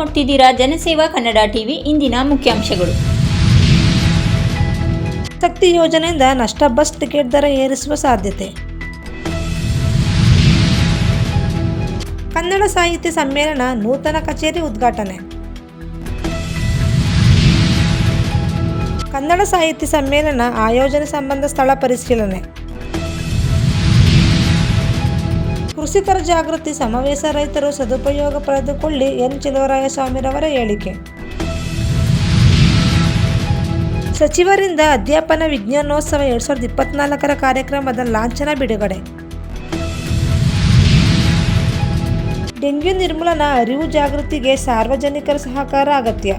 ನೋಡ್ತಿದ್ದೀರಾ? ಜನಸೇವಾ ಕನ್ನಡ ಟಿವಿ ಇಂದಿನ ಮುಖ್ಯಾಂಶಗಳು. ಶಕ್ತಿ ಯೋಜನೆಯಿಂದ ನಷ್ಟ ಬಸ್ ಟಿಕೆಟ್ ದರ ಏರಿಸುವ ಸಾಧ್ಯತೆ. ಕನ್ನಡ ಸಾಹಿತ್ಯ ಸಮ್ಮೇಳನ ನೂತನ ಕಚೇರಿ ಉದ್ಘಾಟನೆ. ಕನ್ನಡ ಸಾಹಿತ್ಯ ಸಮ್ಮೇಳನ ಆಯೋಜನೆ ಸಂಬಂಧ ಸ್ಥಳ ಪರಿಶೀಲನೆ. ಕೃಷಿಕರ ಜಾಗೃತಿ, ಸಮಾವೇಶ ರೈತರು ಸದುಪಯೋಗ ಪಡೆದುಕೊಳ್ಳಿ ಎನ್ ಚಿಲುವರಾಯಸ್ವಾಮಿರವರ ಹೇಳಿಕೆ. ಸಚಿವರಿಂದ ಅಧ್ಯಾಪನ ವಿಜ್ಞಾನೋತ್ಸವ ಎರಡು ಸಾವಿರದ ಇಪ್ಪತ್ನಾಲ್ಕರ ಕಾರ್ಯಕ್ರಮದ ಲಾಂಛನ ಬಿಡುಗಡೆ. ಡೆಂಗ್ಯೂ ನಿರ್ಮೂಲನಾ ಅರಿವು ಜಾಗೃತಿಗೆ ಸಾರ್ವಜನಿಕರ ಸಹಕಾರ ಅಗತ್ಯ.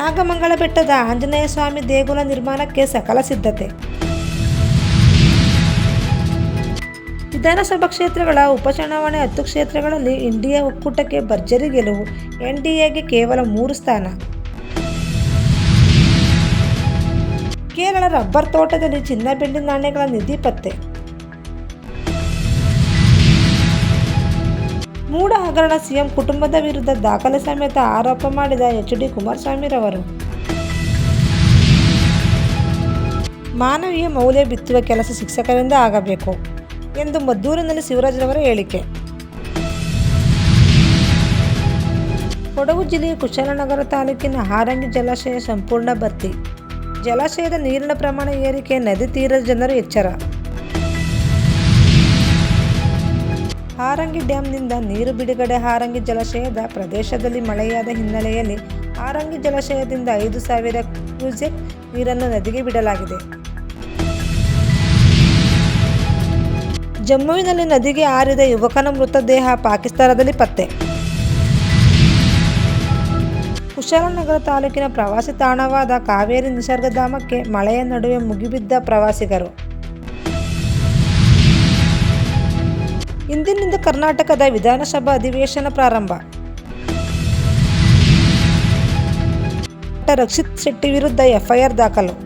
ನಾಗಮಂಗಲ ಬೆಟ್ಟದ ಆಂಜನೇಯ ಸ್ವಾಮಿ ದೇಗುಲ ನಿರ್ಮಾಣಕ್ಕೆ ಸಕಲ ಸಿದ್ಧತೆ. ವಿಧಾನಸಭಾ ಕ್ಷೇತ್ರಗಳ ಉಪಚುನಾವಣೆ ಹತ್ತು ಕ್ಷೇತ್ರಗಳಲ್ಲಿ ಇಂಡಿಯಾ ಒಕ್ಕೂಟಕ್ಕೆ ಭರ್ಜರಿ ಗೆಲುವು, ಎನ್ಡಿಎಗೆ ಕೇವಲ ಮೂರು ಸ್ಥಾನ. ಕೇರಳ ರಬ್ಬರ್ ತೋಟದಲ್ಲಿ ಚಿನ್ನ ಬೆಳ್ಳಿ ನಾಣ್ಯಗಳ ನಿಧಿ ಪತ್ತೆ. ಮೂಡ ಹಗರಣ ಸಿಎಂ ಕುಟುಂಬದ ವಿರುದ್ಧ ದಾಖಲೆ ಸಮೇತ ಆರೋಪ ಮಾಡಿದ ಎಚ್ ಡಿ ಕುಮಾರಸ್ವಾಮಿರವರು ಮಾನವೀಯ ಮೌಲ್ಯ ಬಿತ್ತುವ ಕೆಲಸ ಶಿಕ್ಷಕರಿಂದ ಆಗಬೇಕು. ಎಂದು ಮದ್ದೂರಿನಲ್ಲಿ ಶಿವರಾಜ್ರವರ ಹೇಳಿಕೆ. ಕೊಡಗು ಜಿಲ್ಲೆಯ ಕುಶಾಲನಗರ ತಾಲೂಕಿನ ಹಾರಂಗಿ ಜಲಾಶಯ ಸಂಪೂರ್ಣ ಭರ್ತಿ. ಜಲಾಶಯದ ನೀರಿನ ಪ್ರಮಾಣ ಏರಿಕೆ ನದಿ ತೀರದ ಜನರು ಎಚ್ಚರ. ಹಾರಂಗಿ ಡ್ಯಾಂನಿಂದ ನೀರು ಬಿಡುಗಡೆ ಹಾರಂಗಿ ಜಲಾಶಯದ ಪ್ರದೇಶದಲ್ಲಿ ಮಳೆಯಾದ ಹಿನ್ನೆಲೆಯಲ್ಲಿ ಹಾರಂಗಿ ಜಲಾಶಯದಿಂದ ಐದು ಸಾವಿರ ಕ್ಯೂಸೆಕ್ ನೀರನ್ನು ನದಿಗೆ ಬಿಡಲಾಗಿದೆ. ಜಮ್ಮುವಿನಲ್ಲಿ ನದಿಗೆ ಹಾರಿದ ಯುವಕನ ಮೃತದೇಹ ಪಾಕಿಸ್ತಾನದಲ್ಲಿ ಪತ್ತೆ. ಕುಶಾಲನಗರ ತಾಲೂಕಿನ ಪ್ರವಾಸಿ ತಾಣವಾದ ಕಾವೇರಿ ನಿಸರ್ಗಧಾಮಕ್ಕೆ ಮಳೆಯ ನಡುವೆ ಮುಗಿಬಿದ್ದ ಪ್ರವಾಸಿಗರು. ಇಂದಿನಿಂದ ಕರ್ನಾಟಕದ ವಿಧಾನಸಭಾ ಅಧಿವೇಶನ ಪ್ರಾರಂಭ. ರಕ್ಷಿತ್ ಶೆಟ್ಟಿ ವಿರುದ್ಧ ಎಫ್ಐಆರ್ ದಾಖಲು.